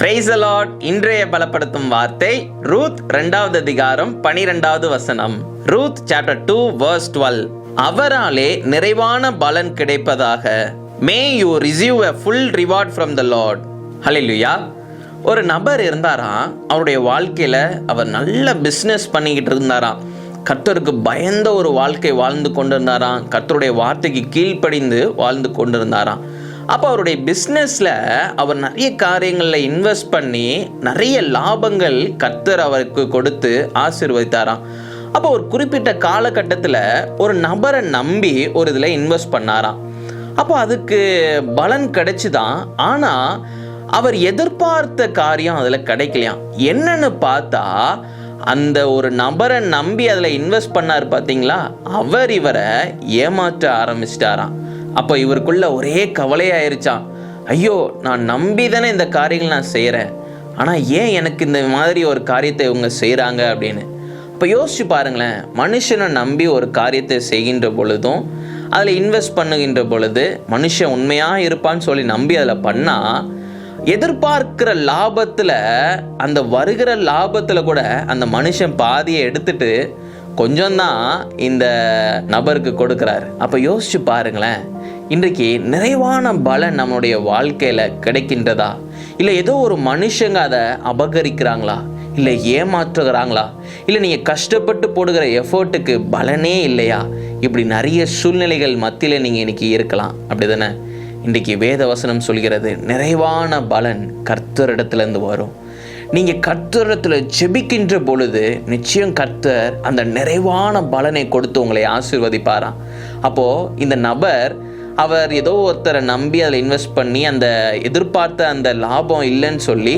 Price Lord இன்றைய பலப்படுத்தும் வார்த்தை ரூத் ரெண்டாவது அதிகாரம் பனிரெண்டாவது வசனம். Ruth chapter two verse twelve அவராலே நிறைவான பலன் கிடைப்பதாக. May you receive a full reward from the Lord hallelujah ஒரு நபர் இருந்தாராம் அவருடைய வாழ்க்கையில் அவர் நல்ல பிஸ்னஸ் பண்ணிக்கிட்டு இருந்தாராம். கர்த்தருக்கு பயந்த ஒரு வாழ்க்கை வாழ்ந்து கொண்டிருந்தாராம். கர்த்தருடைய வார்த்தைக்கு கீழ்ப்படிந்து வாழ்ந்து கொண்டிருந்தாராம். அப்போ அவருடைய பிஸ்னஸில் அவர் நிறைய காரியங்களில் இன்வெஸ்ட் பண்ணி நிறைய லாபங்கள் கர்த்தர் அவருக்கு கொடுத்து ஆசீர்வதித்தாராம். அப்போ ஒரு குறிப்பிட்ட காலகட்டத்தில் ஒரு நபரை நம்பி ஒரு இதில் இன்வெஸ்ட் பண்ணாராம். அப்போ அதுக்கு பலன் கிடைச்சிதான். ஆனால் அவர் எதிர்பார்த்த காரியம் அதில் கிடைக்கலையாம். என்னன்னு பார்த்தா அந்த ஒரு நபரை நம்பி அதில் இன்வெஸ்ட் பண்ணார் பார்த்தீங்களா அவர் இவரை ஏமாற்ற ஆரம்பிச்சிட்டாராம். அப்போ இவருக்குள்ள ஒரே கவலையாயிருச்சான் ஐயோ நான் நம்பி தானே இந்த காரியங்கள் நான் செய்கிறேன் ஆனால் ஏன் எனக்கு இந்த மாதிரி ஒரு காரியத்தை இவங்க செய்கிறாங்க அப்படின்னு? இப்போ யோசிச்சு பாருங்களேன். மனுஷனை நம்பி ஒரு காரியத்தை செய்கின்ற பொழுதும் அதில் இன்வெஸ்ட் பண்ணுகின்ற பொழுது மனுஷன் உண்மையாக இருப்பான்னு சொல்லி நம்பி அதில் பண்ணால் எதிர்பார்க்கிற லாபத்தில் அந்த வருகிற லாபத்தில் கூட அந்த மனுஷன் பாதியை எடுத்துட்டு கொஞ்சம்தான் இந்த நபருக்கு கொடுக்குறாரு. அப்போ யோசிச்சு பாருங்களேன். இன்றைக்கு நிறைவான பலன் நம்மளுடைய வாழ்க்கையில் கிடைக்கின்றதா? இல்லை ஏதோ ஒரு மனுஷங்க அதை அபகரிக்கிறாங்களா? இல்லை ஏமாற்றுகிறாங்களா? இல்லை நீங்கள் கஷ்டப்பட்டு போடுகிற எஃபர்ட்டுக்கு பலனே இல்லையா? இப்படி நிறைய சூழ்நிலைகள் மத்தியில் நீங்கள் இன்றைக்கி இருக்கலாம். அப்படி தானே இன்றைக்கு வேத வசனம் சொல்கிறது நிறைவான பலன் கர்த்தரிடத்துலேருந்து வரும். நீங்கள் கர்த்தரிடத்தில் ஜெபிக்கின்ற பொழுது நிச்சயம் கர்த்தர் அந்த நிறைவான பலனை கொடுத்து உங்களை ஆசீர்வதிப்பாராம். அப்போது இந்த நபர் அவர் ஏதோ ஒருத்தரை நம்பி அதில் இன்வெஸ்ட் பண்ணி அந்த எதிர்பார்த்த அந்த லாபம் இல்லைன்னு சொல்லி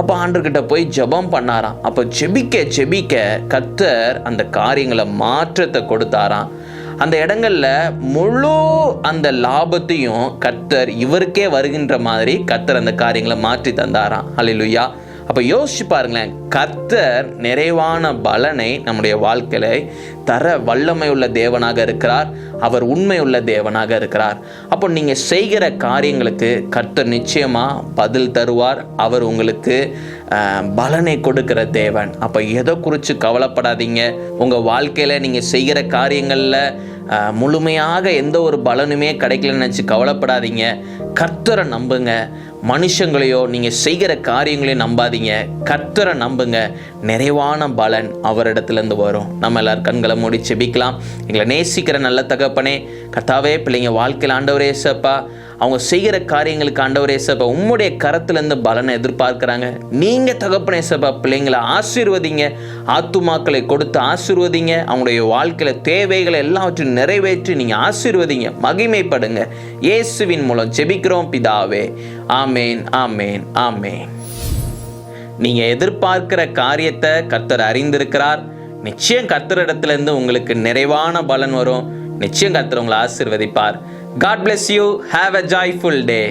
அப்போ ஆண்டர்கிட்ட போய் ஜெபம் பண்ணாராம். அப்போ ஜெபிக்க ஜெபிக்க கத்தர் அந்த காரியங்களை மாற்றத்தை கொடுத்தாராம். அந்த இடங்கள்ல முழு அந்த லாபத்தையும் கத்தர் இவருக்கே வருகின்ற மாதிரி கத்தர் அந்த காரியங்களை மாற்றி தந்தாராம். ஹalleluya அப்போ யோசிச்சு பாருங்களேன் கர்த்தர் நிறைவான பலனை நம்முடைய வாழ்க்கையில தர வல்லமை உள்ள தேவனாக இருக்கிறார். அவர் உண்மை உள்ள தேவனாக இருக்கிறார். அப்போ நீங்கள் செய்கிற காரியங்களுக்கு கர்த்தர் நிச்சயமாக பதில் தருவார். அவர் உங்களுக்கு பலனை கொடுக்கிற தேவன். அப்போ எதை குறித்து கவலைப்படாதீங்க. உங்கள் வாழ்க்கையில் நீங்கள் செய்கிற காரியங்களில் முழுமையாக எந்த ஒரு பலனுமே கிடைக்கலன்னு நினச்சி கவலைப்படாதீங்க. கர்த்தரை நம்புங்க. மனுஷங்களையோ நீங்கள் செய்கிற காரியங்களையும் நம்பாதீங்க. கர்த்தரை நம்புங்க. நிறைவான பலன் அவரிடத்துலேருந்து வரும். நம்ம எல்லோரும் கண்களை மூடி செபிக்கலாம் எங்களை நேசிக்கிற நல்ல தகப்பனே கர்த்தாவே பிள்ளைங்க வாழ்க்கையில் ஆண்டவரே சப்பா அவங்க செய்கிற காரியங்களுக்கு ஆண்டவரே ஏசப்பா உம்முடைய கரத்துலேருந்து பலனை எதிர்பார்க்குறாங்க. நீங்கள் தகப்பனே ஏசப்பா பிள்ளைங்களை ஆசீர்வதிங்க. ஆத்துமாக்களை கொடுத்து ஆசீர்வதிங்க. அவங்களுடைய வாழ்க்கையில் தேவைகளை எல்லாவற்றையும் நிறைவேற்றி நீங்கள் ஆசீர்வதிங்க. மகிமைப்படுங்க. இயேசுவின் மூலம் ஜெபிக்கிறோம் பிதாவே. ஆமேன் ஆமேன் ஆமேன். நீங்கள் எதிர்பார்க்கிற காரியத்தை கர்த்தர் அறிந்திருக்கிறார். நிச்சயம் கர்த்தரிடத்திலிருந்து உங்களுக்கு நிறைவான பலன் வரும். நிச்சயம் கர்த்தர் உங்களை ஆசீர்வதிப்பார். God bless you have a joyful day